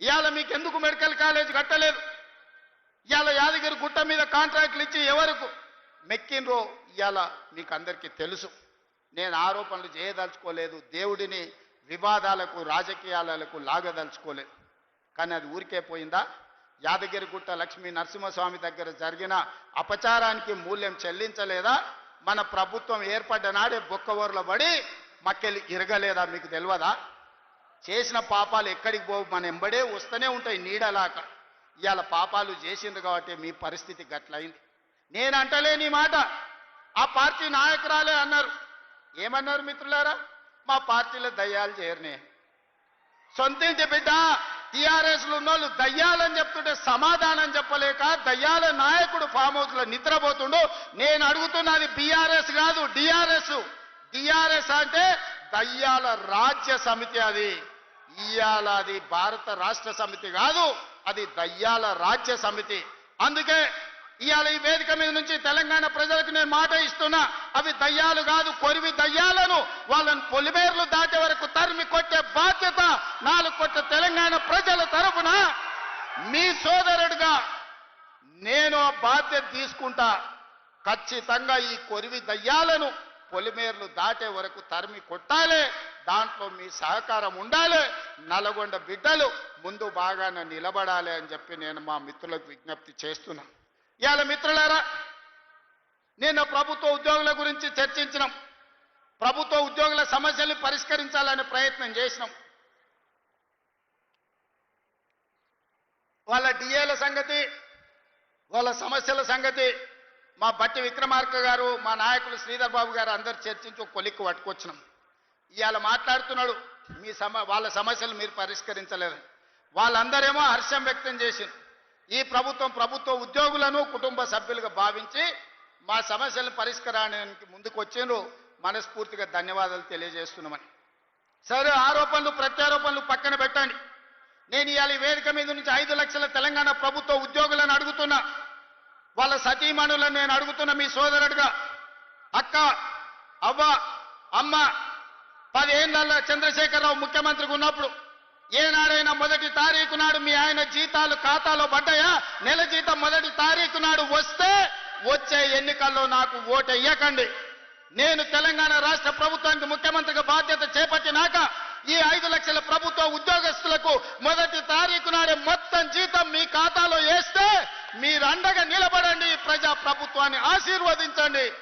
ఇవాళ మీకెందుకు medical college కట్టలేదు? ఇవాళ యాదగిరి గుట్ట మీద కాంట్రాక్ట్లు ఇచ్చి ఎవరకు? మెక్కినరో ఇవాళ మీకు అందరికీ తెలుసు. నేను ఆరోపణలు చేయదలుచుకోలేదు. దేవుడిని వివాదాలకు రాజకీయాలకు లాగదలుచుకోలేదు. కానీ అది ఊరికే పోయిందా? యాదగిరిగుట్ట లక్ష్మీ నరసింహస్వామి దగ్గర జరిగిన అపచారానికి మూల్యం చెల్లించలేదా? మన ప్రభుత్వం ఏర్పడ్డ నాడే బొక్కవోర్ల పడి మక్కెలు ఇరగలేదా మీకు తెలియదా చేసిన పాపాలు ఎక్కడికి పోవు మన ఎంబడే వస్తూనే ఉంటాయి నీడలాక. ఇవాళ పాపాలు చేసిండ్రు కాబట్టి మీ పరిస్థితి గట్లయింది. నేను అంటలేని మాట. ఆ పార్టీ నాయకురాలే అన్నారు. ఏమన్నారు మిత్రులారా? మా పార్టీలో దయ్యాలు చేరనే సొంతింటి బిడ్డ టిఆర్ఎస్లో ఉన్నోళ్ళు దయ్యాలని చెప్తుంటే సమాధానం చెప్పలేక దయ్యాల నాయకుడు ఫామ్ హౌస్లో నిద్రపోతుండు. నేను అడుగుతున్నది బీఆర్ఎస్ కాదు డిఆర్ఎస్. డిఆర్ఎస్ అంటే దయ్యాల రాజ్య సమితి అది. ఇయాల అది భారత రాష్ట్ర సమితి కాదు అది దయ్యాల రాజ్య సమితి. అందుకే ఇవాళ ఈ వేదిక మీద నుంచి తెలంగాణ ప్రజలకు నేను మాట ఇస్తున్నా. అవి దయ్యాలు కాదు కొరివి దయ్యాలను వాళ్ళని పొలిమేర్లు దాటే వరకు తరిమి కొట్టే బాధ్యత నాలుగు కొట్ట తెలంగాణ ప్రజల తరపున మీ సోదరుడుగా నేను ఆ బాధ్యత తీసుకుంటా. ఖచ్చితంగా ఈ కొరివి దయ్యాలను పొలిమేర్లు దాటే వరకు తరిమి కొట్టాలి. దాంట్లో మీ సహకారం ఉండాలి. నల్గొండ బిడ్డలు ముందు బాగానే నిలబడాలి అని చెప్పి నేను మా మిత్రులకు విజ్ఞప్తి చేస్తున్నా. ఇవాళ మిత్రులారా నేను ప్రభుత్వ ఉద్యోగుల గురించి చర్చించినాం. ప్రభుత్వ ఉద్యోగుల సమస్యల్ని పరిష్కరించాలనే ప్రయత్నం చేసినాం. వాళ్ళ డిఏల సంగతి వాళ్ళ సమస్యల సంగతి మా బట్టి విక్రమార్క గారు మా నాయకులు శ్రీధర్ బాబు గారు అందరు చర్చించి ఒక కొలిక్కు పట్టుకొచ్చినాం. ఇవాళ మాట్లాడుతున్నాడు మీ సమ వాళ్ళ సమస్యలు మీరు పరిష్కరించలేదని వాళ్ళందరేమో హర్షం వ్యక్తం చేసింది ఈ ప్రభుత్వం ప్రభుత్వ ఉద్యోగులను కుటుంబ సభ్యులుగా భావించి మా సమస్యలను పరిష్కారానికి ముందుకు మనస్ఫూర్తిగా ధన్యవాదాలు తెలియజేస్తున్నామని. సరే ఆరోపణలు ప్రత్యారోపణలు పక్కన పెట్టండి. నేను ఇవాళ వేదిక మీద నుంచి ఐదు లక్షల తెలంగాణ ప్రభుత్వ ఉద్యోగులను అడుగుతున్నా. వాళ్ళ సతీమణులను నేను అడుగుతున్న మీ సోదరుడుగా. అక్క అవ్వ అమ్మ పదేళ్ళ చంద్రశేఖరరావు ముఖ్యమంత్రిగా ఉన్నప్పుడు ఏనాడైనా మొదటి తారీఖు నాడు మీ ఆయన జీతాలు ఖాతాలో పడ్డాయా? నెల జీతం మొదటి తారీఖు నాడు వస్తే వచ్చే ఎన్నికల్లో నాకు ఓటెయ్యకండి. నేను తెలంగాణ రాష్ట్ర ప్రభుత్వానికి ముఖ్యమంత్రిగా బాధ్యత చేపట్టినాక ఈ ఐదు లక్షల ప్రభుత్వ ఉద్యోగస్తులకు మొదటి తారీఖు నాడే మొత్తం జీతం మీ ఖాతాలో వేస్తే మీరు అండగా నిలబడండి ప్రజా ప్రభుత్వాన్ని ఆశీర్వదించండి.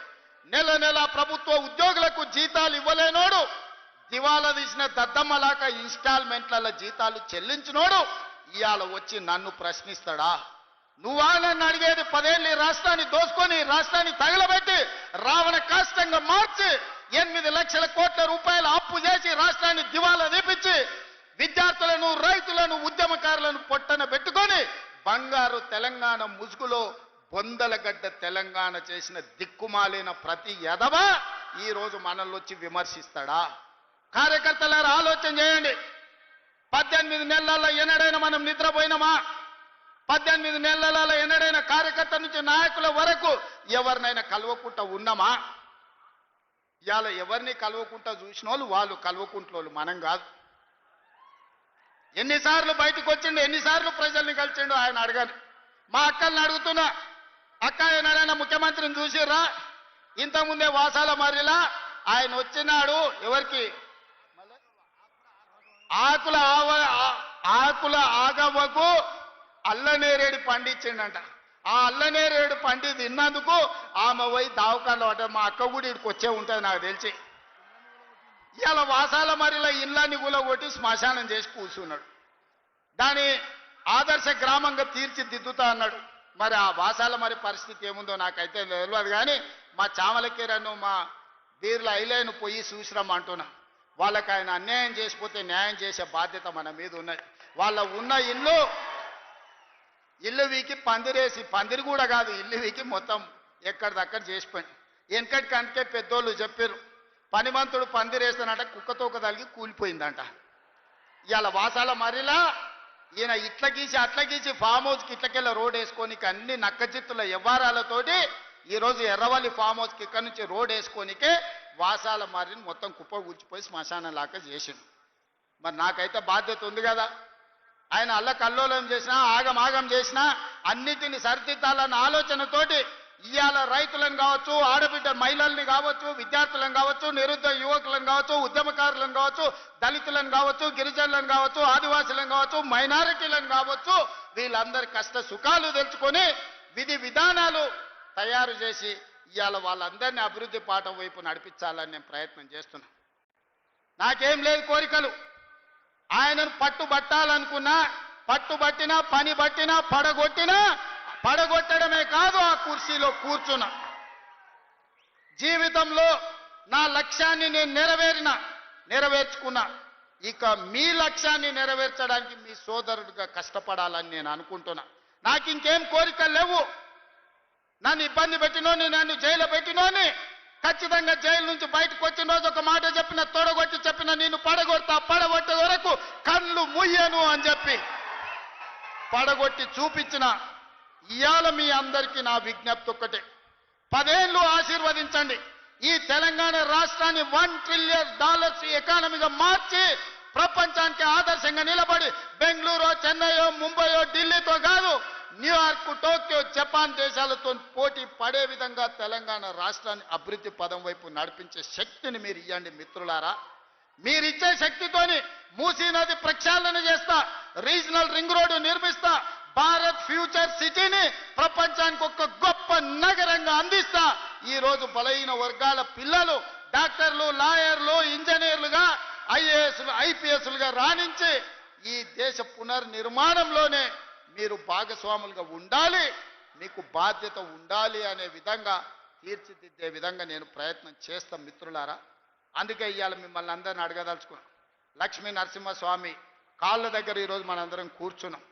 నెల నెల ప్రభుత్వ ఉద్యోగులకు జీతాలు ఇవ్వలేనోడు దివాలా తీసిన దద్దమ్మలాక ఇన్స్టాల్మెంట్ల జీతాలు చెల్లించినోడు ఇవాళ వచ్చి నన్ను ప్రశ్నిస్తాడా? నువ్వా నన్ను అడిగేది పదేళ్ళు రాష్ట్రాన్ని దోసుకొని రాష్ట్రాన్ని తగలబెట్టి రావణ కాష్టంగా మార్చి ఎనిమిది లక్షల కోట్ల రూపాయల అప్పు చేసి రాష్ట్రాన్ని దివాలా తీపించి విద్యార్థులను రైతులను ఉద్యమకారులను పొట్టన పెట్టుకొని బంగారు తెలంగాణ ముసుగులో బొందలగడ్డ తెలంగాణ చేసిన దిక్కుమాలిన ప్రతి ఎదవ ఈరోజు రోజు మనల్ని వచ్చి విమర్శిస్తాడా? కార్యకర్తలారా ఆలోచన చేయండి. పద్దెనిమిది నెలల్లో ఎన్నడైనా మనం నిద్రపోయినామా? పద్దెనిమిది నెలలలో ఎన్నడైనా కార్యకర్త నుంచి నాయకుల వరకు ఎవరినైనా కలవకుండా ఉన్నామా? ఇవాళ ఎవరిని కలవకుండా చూసిన వాళ్ళు వాళ్ళు కలవకుంట్లో మనం కాదు. ఎన్నిసార్లు బయటకు వచ్చిండు ఎన్నిసార్లు ప్రజల్ని కలిసిండు ఆయన అడగాలి మా అక్కల్ని అడుగుతున్నా అక్క ఏనాడైనా ముఖ్యమంత్రిని చూసిర్రా? ఇంతకుముందే వాసాల మర్రిలా ఆయన వచ్చినాడు ఎవరికి ఆకుల ఆవ ఆకుల ఆగవ్వకు అల్లనేరేడు పండించిండంట. ఆ అల్లనేరేడు పండి తిన్నందుకు ఆమె పోయి దావకాల్లో అంటే మా అక్క కూడా ఇక్కడికి వచ్చే ఉంటుంది నాకు తెలిసి. ఇవాళ వాసాల మరిలో ఇళ్ళని కొట్టి శ్మశానం చేసి కూర్చున్నాడు. దాని ఆదర్శ గ్రామంగా తీర్చిదిద్దుతా అన్నాడు. మరి ఆ వాసాల మరి పరిస్థితి ఏముందో నాకైతే తెలియదు కానీ మా చామలకీరను మా బీర్ల ఐలేను పోయి చూసిరమ్మ అంటున్నా వాళ్ళకి ఆయన అన్యాయం చేసిపోతే న్యాయం చేసే బాధ్యత మన మీద ఉన్నది. వాళ్ళ ఉన్న ఇల్లు ఇల్లు వీకి పందిరేసి పందిరి కూడా కాదు ఇల్లు వీకి మొత్తం ఎక్కడిదక్కడ చేసిపోయింది. వెనకటి కంటే పెద్దోళ్ళు చెప్పారు పనిమంతుడు పందిరేస్తానంట కుక్కతోక తలిగి కూలిపోయిందంట. ఇవాళ వాసాల మరిలా ఈయన ఇట్ల గీసి అట్ల గీసి ఫామ్ హౌస్కి ఇట్లకెళ్ళ రోడ్ వేసుకోనికి అన్ని నక్కచిత్తుల వ్యవహారాలతోటి ఈరోజు ఎర్రవల్లి ఫామ్ హౌస్కి ఇక్కడ నుంచి రోడ్ వేసుకోనికే వాసాల మారిని మొత్తం కుప్ప కూల్చిపోయి శ్మశానంలాక చేసిండు. మరి నాకైతే బాధ్యత ఉంది కదా. ఆయన అల్ల కల్లోలం చేసినా ఆగమాగం చేసినా అన్నిటిని సరిదిద్దాలన్న ఆలోచనతోటి ఇవాళ రైతులను కావచ్చు ఆడబిడ్డ మహిళల్ని కావచ్చు విద్యార్థులను కావచ్చు నిరుద్యోగ యువకులను కావచ్చు ఉద్యమకారులను కావచ్చు దళితులను కావచ్చు గిరిజనులను కావచ్చు ఆదివాసులను కావచ్చు మైనారిటీలను కావచ్చు వీళ్ళందరి కష్ట సుఖాలు తెలుసుకొని విధి విధానాలు తయారు చేసి ఇవాళ వాళ్ళందరినీ అభివృద్ధి పాఠం వైపు నడిపించాలని నేను ప్రయత్నం చేస్తున్నా. నాకేం లేదు కోరికలు. ఆయనను పట్టుబట్టాలనుకున్నా పట్టుబట్టినా పని బట్టినా పడగొట్టినా పడగొట్టడమే కాదు ఆ కుర్చీలో కూర్చున్నా. జీవితంలో నా లక్ష్యాన్ని నేను నెరవేరిన నెరవేర్చుకున్నా. ఇక మీ లక్ష్యాన్ని నెరవేర్చడానికి మీ సోదరుడిగా కష్టపడాలని నేను అనుకుంటున్నా. నాకు ఇంకేం కోరికలు లేవు. నన్ను ఇబ్బంది పెట్టినోని నన్ను జైలు పెట్టినోని ఖచ్చితంగా జైలు నుంచి బయటకు వచ్చిన రోజు ఒక మాట చెప్పిన తొడగొట్టి చెప్పిన నేను పడగొడతా పడగొట్టే వరకు కళ్ళు ముయ్యను అని చెప్పి పడగొట్టి చూపించిన ఇవాళ మీ అందరికీ నా విజ్ఞప్తి ఒక్కటే. పదేళ్ళు ఆశీర్వదించండి. ఈ తెలంగాణ రాష్ట్రాన్ని వన్ ట్రిలియన్ డాలర్స్ ఎకానమీగా మార్చి ప్రపంచానికి ఆదర్శంగా నిలబడి బెంగళూరు చెన్నైయో ముంబయో ఢిల్లీతో కాదు న్యూయార్క్ టోక్యో జపాన్ దేశాలతో పోటీ పడే విధంగా తెలంగాణ రాష్ట్రాన్ని అభివృద్ధి పదం వైపు నడిపించే శక్తిని మీరు ఇవ్వండి మిత్రులారా. మీరిచ్చే శక్తితోని మూసీ నది ప్రక్షాళన చేస్తా రీజనల్ రింగ్ రోడ్డు నిర్మిస్తా భారత్ ఫ్యూచర్ సిటీని ప్రపంచానికి ఒక గొప్ప నగరంగా అందిస్తా. ఈ రోజు బలహీన వర్గాల పిల్లలు డాక్టర్లు లాయర్లు ఇంజనీర్లుగా ఐఏఎస్లు ఐపీఎస్లుగా రాణించి ఈ దేశ పునర్నిర్మాణంలోనే మీరు భాగస్వాములుగా ఉండాలి మీకు బాధ్యత ఉండాలి అనే విధంగా తీర్చిదిద్దే విధంగా నేను ప్రయత్నం చేస్తాం మిత్రులారా. అందుకే ఇవాళ మిమ్మల్ని అందరిని అడగదలుచుకున్నాం. లక్ష్మీ నరసింహస్వామి కాళ్ళ దగ్గర ఈరోజు మనందరం కూర్చున్నాం.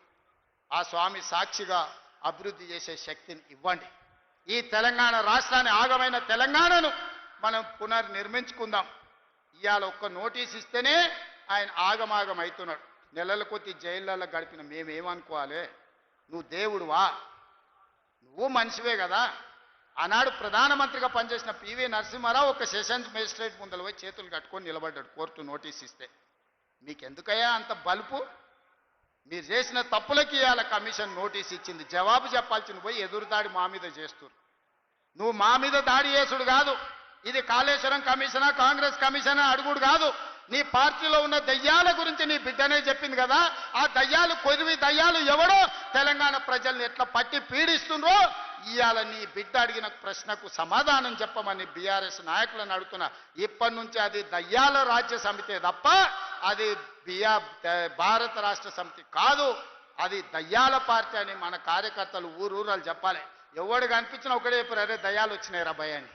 ఆ స్వామి సాక్షిగా అభివృద్ధి చేసే శక్తిని ఇవ్వండి. ఈ తెలంగాణ రాష్ట్రాన్ని ఆగమైన తెలంగాణను మనం పునర్నిర్మించుకుందాం. ఇవాళ ఒక్క నోటీస్ ఇస్తేనే ఆయన ఆగమాగం అవుతున్నాడు. నెలల కొద్ది జైళ్ళలో గడిపిన మేమేమనుకోవాలి? నువ్వు దేవుడువా? నువ్వు మనిషివే కదా? ఆనాడు ప్రధానమంత్రిగా పనిచేసిన పివి నరసింహారావు ఒక సెషన్స్ మేజిస్ట్రేట్ ముందర పోయి చేతులు కట్టుకొని నిలబడ్డాడు కోర్టు నోటీస్ ఇస్తే. మీకెందుకయ్యా అంత బలుపు? మీరు చేసిన తప్పులకి ఇవాళ కమిషన్ నోటీస్ ఇచ్చింది. జవాబు చెప్పాల్సింది పోయి ఎదురుదాడి మా మీద చేస్తురు నువ్వు మా మీద దాడి చేసుడు కాదు. ఇది కాళేశ్వరం కమిషనా కాంగ్రెస్ కమిషనా అడుగుడు కాదు. నీ పార్టీలో ఉన్న దయ్యాల గురించి నీ బిడ్డనే చెప్పింది కదా. ఆ దయ్యాలు కొరివి దయ్యాలు ఎవడో తెలంగాణ ప్రజల్ని ఎట్లా పట్టి పీడిస్తుండ్రో ఇవాళ నీ బిడ్డ అడిగిన ప్రశ్నకు సమాధానం చెప్పమని బీఆర్ఎస్ నాయకులను అడుగుతున్నా. ఇప్పటి నుంచి అది దయ్యాల రాజ్య సమితే తప్ప అది బియా భారత రాష్ట్ర సమితి కాదు. అది దయ్యాల పార్టీ అని మన కార్యకర్తలు ఊరూరాలు చెప్పాలి. ఎవడు కనిపించినా ఒకటే చెప్పారు అరే దయ్యాలు వచ్చినాయి రా భయ అని.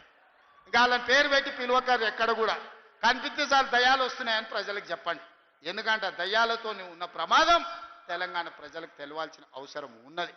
ఇంకా వాళ్ళని పేరు పెట్టి పిలువకారు ఎక్కడ కూడా. కనిపిస్తే చాలు దయ్యాలు వస్తున్నాయని ప్రజలకు చెప్పండి. ఎందుకంటే ఆ దయ్యాలతో ఉన్న ప్రమాదం తెలంగాణ ప్రజలకు తెలవాల్సిన అవసరం ఉన్నది.